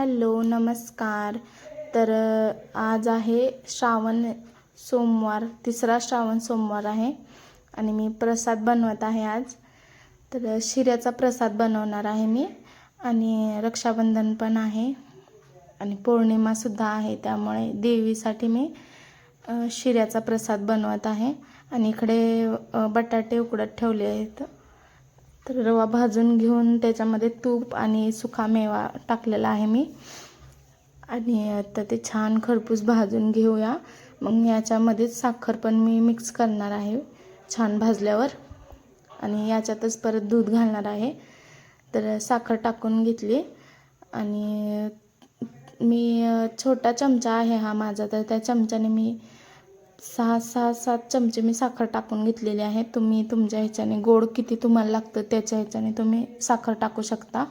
Hello नमस्कार. तर आज आहे श्रावण सोमवार तिसरा श्रावण सोमवार आहे आणि मी प्रसाद बनवत आहे आज. तर शिऱ्याचा प्रसाद बनवणार आहे मी आणि रक्षाबंधन पण आहे आणि पौर्णिमासुद्धा आहे त्यामुळे देवीसाठी मी शिऱ्याचा प्रसाद बनवत आहे. आणि इकडे बटाटे उकडत ठेवले आहेत. तर रवा भाजून घेऊन त्याच्यामध्ये तूप आणि सुका मेवा टाकलेला आहे मी. आणि आता ते छान खरपूस भाजून घेऊया. मग याच्यामध्येच साखर पण मी मिक्स करणार आहे छान भाजल्यावर. आणि याच्यातच परत दूध घालणार आहे. तर साखर टाकून घेतली. आणि मी छोटा चमचा आहे हा माझा तर त्या चमच्याने मी सहा सहा सात चमचे मी साखर टाकून घेतलेली आहे. तुम्ही तुमच्या ह्याच्याने गोड किती तुम्हाला लागतं त्याच्या ह्याच्याने तुम्ही साखर टाकू शकता.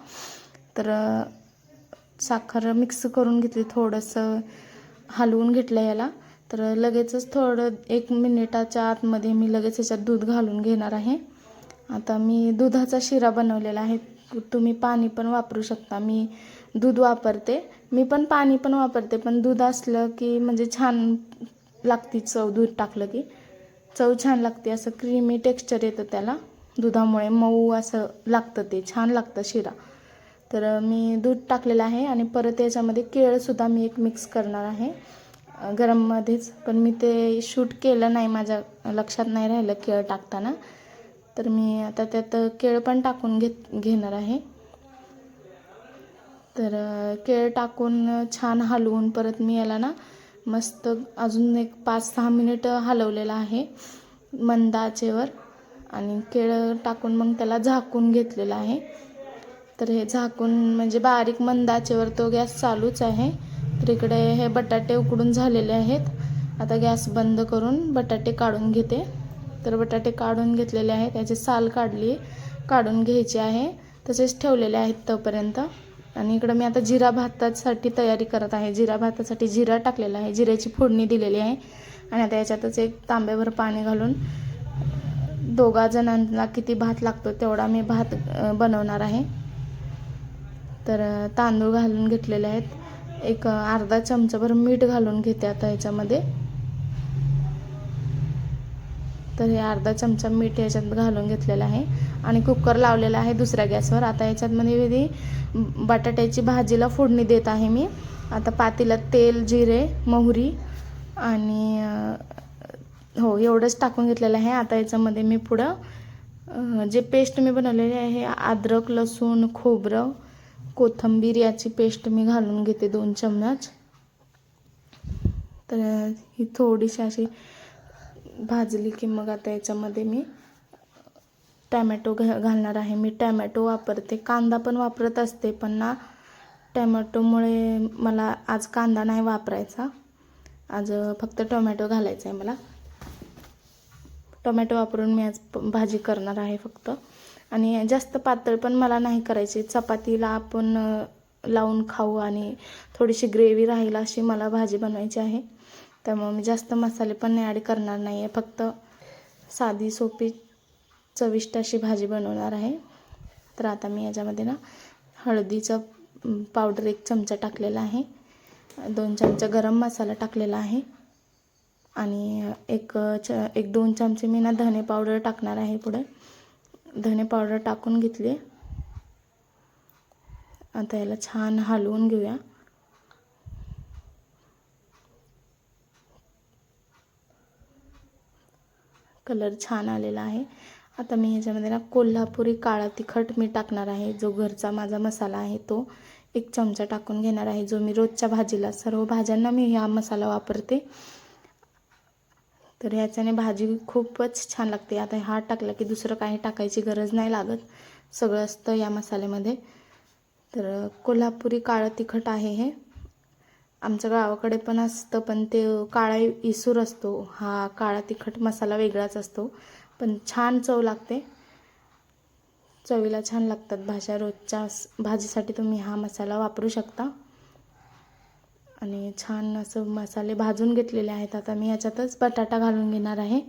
तर साखर मिक्स करून घेतली थोडंसं हलवून घेतलं याला. तर लगेचच थोडं एक मिनिटाच्या आतमध्ये मी लगेच ह्याच्यात दूध घालून घेणार आहे. आता मी दुधाचा शिरा बनवलेला आहे. तुम्ही पाणी पण वापरू शकता. मी दूध वापरते. मी पण पाणी पण वापरते पण दूध असलं की म्हणजे छान लागती चव दूध टाकलं की. चव छान लागते असं क्रीमी टेक्स्चर येतं त्याला दुधामुळे. मऊ असं लागतं ते छान लागतं शिरा. तर मी दूध टाकलेलं आहे आणि परत याच्यामध्ये केळसुद्धा मी एक मिक्स करणार आहे. गरममध्येच पण मी ते शूट केलं नाही माझ्या लक्षात नाही राहिलं केळ टाकताना. तर मी आता त्यात केळ पण टाकून घेत घेणार आहे. तर केळ टाकून छान हलवून परत मी याला ना मस्त अजून एक पाच सहा मिनिटं हलवलेलं आहे मंद आचेवर आणि केळं टाकून मग त्याला झाकून घेतलेलं आहे. तर हे झाकून म्हणजे बारीक मंद आचेवर तो गॅस चालूच आहे. तर इकडे हे बटाटे उकडून झालेले आहेत. आता गॅस बंद करून बटाटे काढून घेते. तर बटाटे काढून घेतलेले आहेत. त्याची साल काढली काढून घ्यायची आहे. तसेच ठेवलेले आहेत तोपर्यंत. आणि इकडं मी आता जिरा भातासाठी तयारी करत आहे. जिरा भातासाठी जिरा टाकलेला आहे. जिऱ्याची फोडणी दिलेली आहे. आणि आता याच्यातच एक तांब्याभर पाणी घालून दोघा जणांना किती भात लागतो तेवढा मी भात बनवणार आहे. तर तांदूळ घालून घेतलेले आहेत. एक अर्धा चमचाभर मीठ घालून घेते आता याच्यामध्ये. तर हे अर्धा चमचा मीठ याच्यात घालून घेतलेलं आहे. आणि कुकर लावलेला आहे दुसऱ्या गॅसवर. आता याच्यातमध्ये म्हणजे विधी बटाट्याची भाजीला फोडणी देत आहे मी. आता पातीला तेल जिरे मोहरी आणि हो एवढंच टाकून घेतलेलं आहे. आता याच्यामध्ये मी पुढं जे पेस्ट मी बनवलेली आहे अद्रक लसूण खोबरं कोथिंबीर याची पेस्ट मी घालून घेते दोन चम्मच तर ही थोडीशी अशी भाजली की मग आता याच्यामध्ये मी टॅमॅटो घ घालणार आहे. मी टॅमॅटो वापरते. कांदा पण वापरत असते पण ना टॅमॅटोमुळे मला आज कांदा नाही वापरायचा. आज फक्त टोमॅटो घालायचा आहे मला. टोमॅटो वापरून मी आज भाजी करणार आहे फक्त. आणि जास्त पातळ पण मला नाही करायची. चपातीला आपण लावून खाऊ आणि थोडीशी ग्रेव्ही राहील अशी मला भाजी बनवायची आहे. त्यामुळं मी जास्त मसाले पण ॲड करणार नाही आहे फक्त साधी सोपी चविष्ट अशी भाजी बनवणार आहे. तर आता मी याच्यामध्ये ना हळदीचं पावडर एक चमचा टाकलेला आहे. दोन चमचा गरम मसाला टाकलेला आहे. आणि एक च एक दोन चमचे मी ना धने पावडर टाकणार आहे पुढे. धने पावडर टाकून घेतली. आता याला छान हलवून घेऊया. कलर छान आलेला आहे. आता मी ह्याच्यामध्ये ना कोल्हापुरी काळा तिखट मी टाकणार आहे. जो घरचा माझा मसाला आहे तो एक चमचा टाकून घेणार आहे. जो मी रोजच्या भाजीला सर्व भाज्यांना मी हा मसाला वापरते. तर ह्याच्याने भाजी खूपच छान लागते. आता हा टाकला की दुसरं काही टाकायची गरज नाही लागत. सगळं असतं या मसाल्यामध्ये. तर कोल्हापुरी काळं तिखट आहे हे. आमच्या गावाकडे पण असतं पण ते काळा इसूर असतो. हा काळा तिखट मसाला वेगळाच असतो. पण छान चव लागते. चवीला छान लागतात भाज्या. रोजच्या भाजीसाठी तुम्ही हा मसाला वापरू शकता. आणि छान असं मसाले भाजून घेतलेले आहेत. आता मी याच्यातच बटाटा घालून घेणार आहे.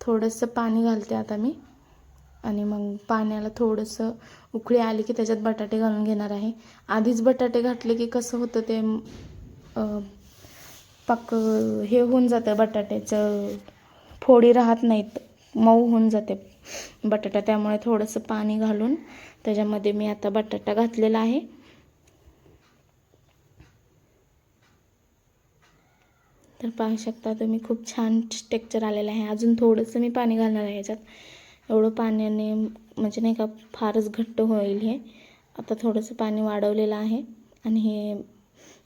थोडंसं पाणी घालते आता मी. आणि मग पाण्याला थोडंसं उकळी आली की त्याच्यात बटाटे घालून घेणार आहे. आधीच बटाटे घातले की कसं होतं ते पाक हे होऊन जातं बटाट्याचं फोडी राहत नाहीत मऊ होऊन जाते बटाटा. त्यामुळे थोडंसं पाणी घालून त्याच्यामध्ये मी आता बटाटा घातलेला आहे. तर पाहू शकता तुम्ही खूप छान टेक्चर आलेलं आहे. अजून थोडंसं मी पाणी घालणार आहे ह्याच्यात एवढं पाण्याने म्हणजे नाही का फारच घट्ट होईल हे. आता थोडंसं पाणी वाढवलेलं आहे. आणि हे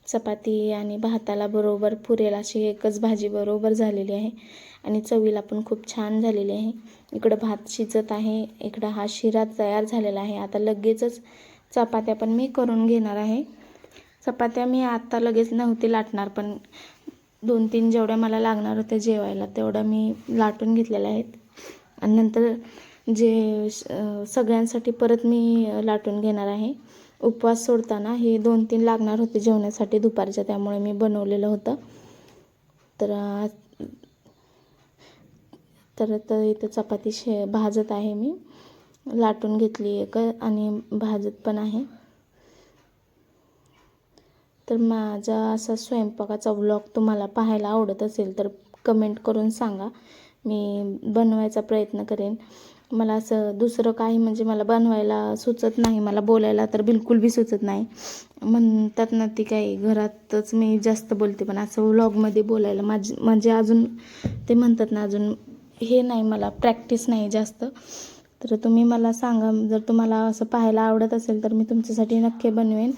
चपाती आणि भाताला बरोबर पुरेल अशी एकच भाजी बरोबर झालेली आहे. आणि चवीला पण खूप छान झालेली आहे. इकडं भात शिजत आहे. इकडं हा शिरा तयार झालेला आहे. आता लगेचच चपात्या पण मी करून घेणार आहे. चपात्या मी आत्ता लगेच नव्हती लाटणार पण दोन तीन जेवढ्या मला लागणार होत्या जेवायला तेवढ्या मी लाटून घेतलेल्या आहेत. आणि नंतर जे सगळ्यांसाठी परत मी लाटून घेणार आहे. उपवास सोडताना हे दोन तीन लागणार होते जेवणासाठी दुपारच्या त्यामुळे मी बनवलेलं होतं. तर तर तर इथं चपाती शे भाजत आहे मी. लाटून घेतली एक आणि भाजत पण आहे. तर माझा असा स्वयंपाकाचा व्लॉग तुम्हाला पाहायला आवडत असेल तर कमेंट करून सांगा. मी बनवायचा प्रयत्न करेन. मला असं दुसरं काही म्हणजे मला बनवायला सुचत नाही मला बोलायला तर बिलकुल बी सुचत नाही. म्हणतात ना ती काही घरातच मी जास्त बोलते पण असं व्लॉगमध्ये बोलायला माझी म्हणजे अजून ते म्हणतात ना अजून हे नाही मला प्रॅक्टिस नाही जास्त. तर तुम्ही मला सांगा जर तुम्हाला असं पाहायला आवडत असेल तर मी तुमच्यासाठी नक्की बनवेन.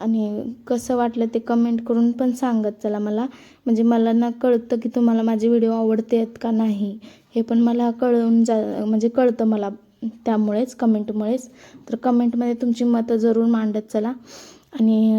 आणि कसं वाटलं ते कमेंट करून पण सांगत चला मला. म्हणजे मला ना कळतं की तुम्हाला माझे व्हिडिओ आवडते आहेत का नाही. हे पण मला कळून जा म्हणजे कळतं मला त्यामुळेच कमेंटमुळेच तर कमेंटमध्ये तुमची मतं जरूर मांडत चला. आणि